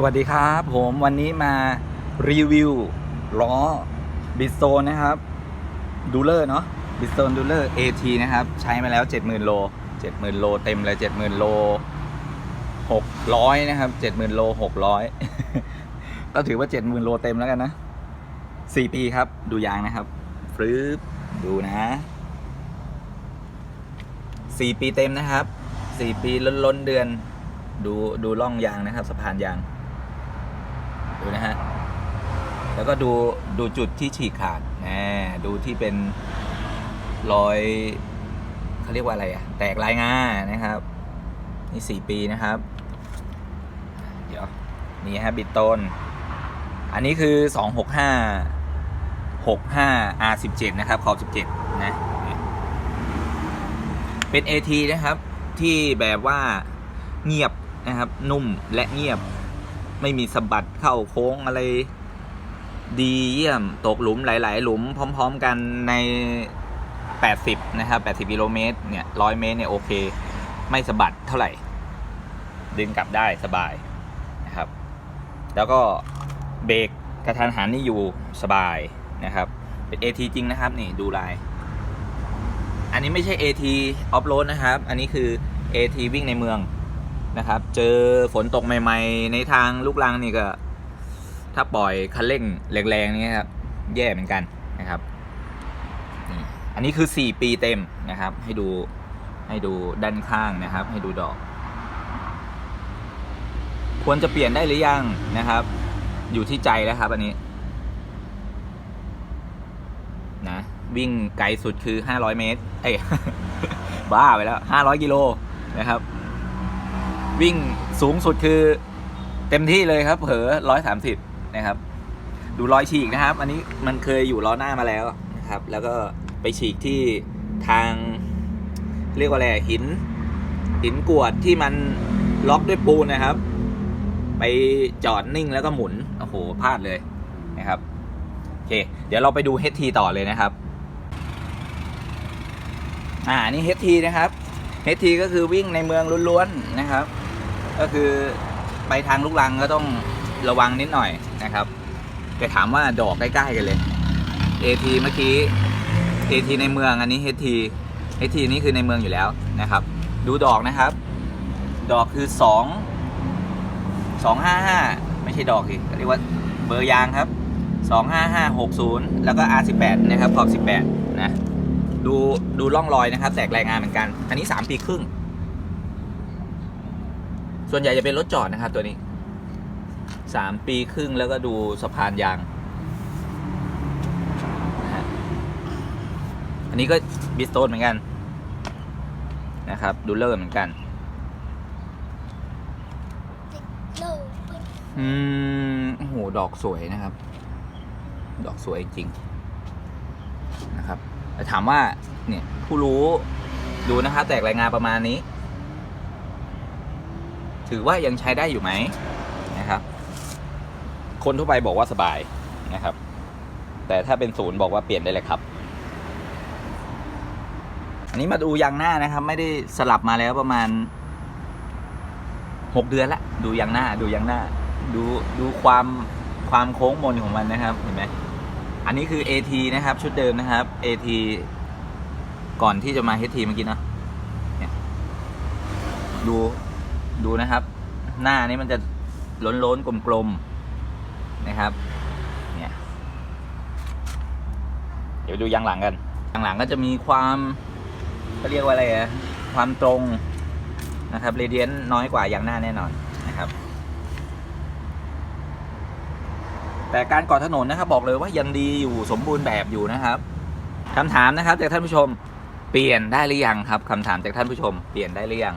สวัสดีครับผมวันนี้มารีวิวล้อบิสโซนนะครับดูเลอร์เนาะบิสโซนดูเลอร์ AT นะครับ ใช้มาแล้ว 70,000 โล 70,000 โลเต็มเลย 70,000 โล 600 นะครับ 70,000 โล 600 ก็ถือว่า 70,000 โลเต็มแล้วกันนะ 4 ปีครับดูยางนะครับฟรึบดูนะ 4 ปีเต็มนะครับ 4 ปีล้นล้นๆเดือนดูดูร่องยางนะครับสะพานยาง ดูนะฮะ แล้วก็ดูดูจุดที่ฉีกขาดแหมดูที่เป็นรอยเขาเรียกว่าอะไรอะแตกลายงานะครับนี่สี่ปีนะครับ เดี๋ยวนี่ฮะบิดต้น อันนี้คือสองหกห้าหกห้า R สิบเจ็ดนะครับขอบสิบเจ็ดนะเป็น AT นะครับที่แบบว่าเงียบนะครับ นุ่มและเงียบไม่มีสะบัดเข้าโค้งอะไร ดีเยี่ยมตกหลุมหลาย ๆ หลุมพร้อม ๆ กันใน 80 นะครับ 80กิโลเมตรเนี่ย100เมตรเนี่ยโอเค ไม่สะบัดเท่าไหร่ ดึงกลับได้สบายนะครับ แล้วก็เบรกกระทันหันนี่อยู่สบายนะครับ เป็น AT จริงนะครับนี่ดูลาย อันนี้ไม่ใช่ AT off road นะครับ อันนี้คือ AT วิ่งในเมืองนะครับ เจอฝนตกใหม่ ๆ ในทางลูกลังนี่ก็ ถ้าปล่อยคันเร่งแรงๆนี่ครับแย่เหมือนกันนะครับอันนี้คือ 4 ปีเต็มนะครับ ให้ดูให้ดูด้านข้างนะครับ ให้ดูดอก ควรจะเปลี่ยนได้หรือยังนะครับ อยู่ที่ใจแล้วครับอันนี้นะวิ่งไกลสุดคือ 500 เมตร เอ้ยบ้าไปแล้ว 500 กิโลนะครับ วิ่งสูงสุดคือเต็มที่เลยครับ เผลอ130 นะครับ ดูรอยฉีกนะครับ อันนี้มันเคยอยู่ล้อหน้ามาแล้วนะครับ แล้วก็ไปฉีกที่ทาง เรียกว่าอะไรหิน หินกวดที่มันล็อกด้วยปูนนะครับ ไปจอดนิ่งแล้วก็หมุนโอ้โหพลาดเลยนะครับโอเค เดี๋ยวเราไปดู HT ต่อเลยนะครับ อ่านี่ HT นะครับ HT ก็คือวิ่งในเมืองล้วนๆนะครับ ก็คือไปทางลูกลังก็ต้อง ระวังนิดหน่อยนะครับ แต่ถามว่าดอกใกล้ๆกันเลย AT เมื่อกี้ AT ในเมืองอันนี้ HT HT นี่คือในเมืองอยู่แล้วนะครับ ดูดอกนะครับ ดอกคือ 2 255 ไม่ใช่ดอกสิเรียกว่าเบอร์ยางครับ 25560 แล้วก็ R18 นะครับขอบ18 นะ ดูดูร่องรอยนะครับ แตกรายงานเหมือนกัน อันนี้ 3 ปีครึ่ง ส่วนใหญ่จะเป็นรถจอดนะครับตัวนี้ 3ปีครึ่งแล้วก็ดูสะพานยางอันนี้ก็บิสโตนเหมือนกันนะครับ ดูเลอร์เหมือนกันอืมโอ้โหดอกสวยนะครับ ดอกสวยจริงนะครับแต่ถามว่าเนี่ยผู้รู้ดูนะครับแตกรายงานประมาณนี้ ถือว่ายังใช้ได้อยู่ไหมนะครับ คนทั่วไปบอกว่าสบายนะครับ แต่ถ้าเป็นศูนย์บอกว่าเปลี่ยนได้เลยครับ อันนี้มาดูยางหน้านะครับ ไม่ได้สลับมาแล้วประมาณหกเดือนละดูยางหน้า ดูยางหน้า ดูดูความความโค้งมนของมันนะครับเห็นไหมอันนี้คือ AT นะครับ ชุดเดิมนะครับ AT ก่อนที่จะมา HT เมื่อกี้นะเนี่ยดูดูนะครับ หน้านี้มันจะล้นล้นๆกลมๆ นะครับ เนี่ย เดี๋ยวดูยางหลังกัน ยางหลังก็จะมีความก็เรียกว่าอะไรอะความตรงนะครับเรเดียนน้อยกว่ายางหน้าแน่นอนนะครับ แต่การก่อถนนนะครับบอกเลยว่ายังดีอยู่สมบูรณ์แบบอยู่นะครับคำถามนะครับจากท่านผู้ชม เปลี่ยนได้หรือยังครับคำถามจากท่านผู้ชม เปลี่ยนได้หรือยัง